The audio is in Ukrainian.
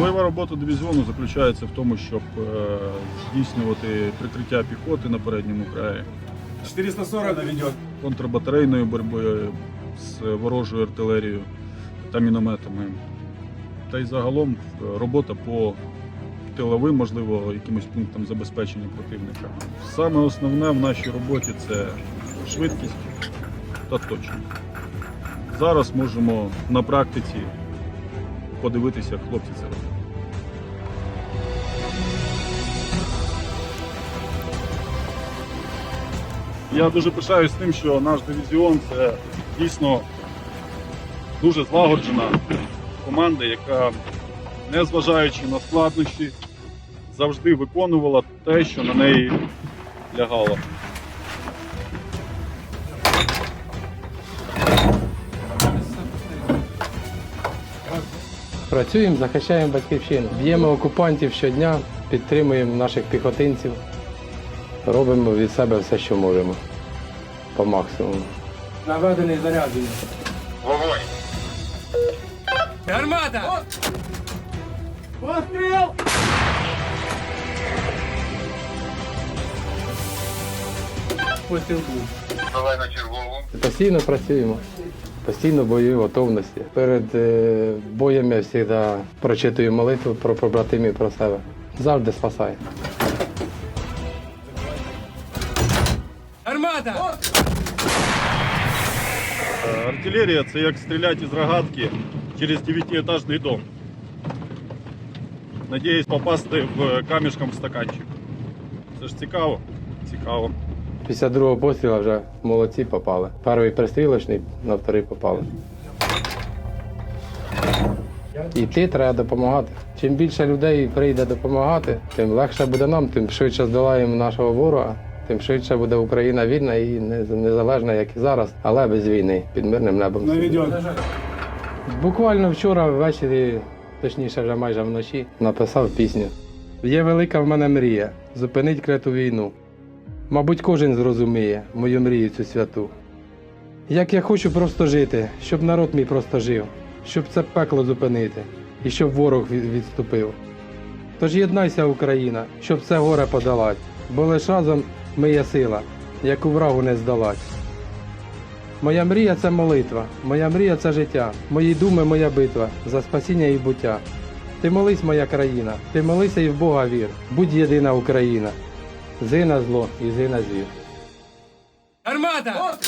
Бойова робота дивізіону заключається в тому, щоб е, здійснювати прикриття піхоти на передньому краї 440 наведет. контрбатарейною боротьбою з ворожою артилерією та мінометами. Та й загалом е, робота по тиловим, можливо, якимось пунктам забезпечення противника. Саме основне в нашій роботі це швидкість та точність. Зараз можемо на практиці подивитися, як хлопці це роблять. Я дуже пишаюсь тим, що наш дивізіон це дійсно дуже злагоджена команда, яка, незважаючи на складнощі, завжди виконувала те, що на неї лягало. Працюємо, захищаємо батьківщину. Б'ємо окупантів щодня, підтримуємо наших піхотинців, робимо від себе все, що можемо. По максимуму. Наведений заряджений. Вогонь! Гармата! Постріл був. Давай на чергову. Постійно працюємо, постійно в бойовій готовності. Перед е, боєм я завжди прочитую молитву про побратимів, про себе. Завжди спасає. Гармата! Е, Артилерія це як стріляти з рогатки через 9-етажний дом. Надіюсь попасти в камішком в стаканчик. Це ж цікаво? Цікаво. Після другого пострілу вже молодці попали. Перший пристрілочний, на вторий попали. Іти треба допомагати. Чим більше людей прийде допомагати, тим легше буде нам, тим швидше здолаємо нашого ворога, тим швидше буде Україна вільна і незалежна, як і зараз, але без війни, під мирним небом. Буквально вчора ввечері, точніше вже майже вночі, написав пісню. Є велика в мене мрія зупинить криту війну. Мабуть, кожен зрозуміє мою мрію цю святу. Як я хочу просто жити, щоб народ мій просто жив, щоб це пекло зупинити і щоб ворог відступив. Тож єднайся, Україна, щоб це горе подолать, бо лиш разом Моя сила, яку врагу не здолать. Моя мрія це молитва, моя мрія це життя, мої думи, моя битва за спасіння і буття. Ти молись, моя країна, ти молися і в Бога вір. Будь єдина Україна. Зина зло і зина звір. Гармата!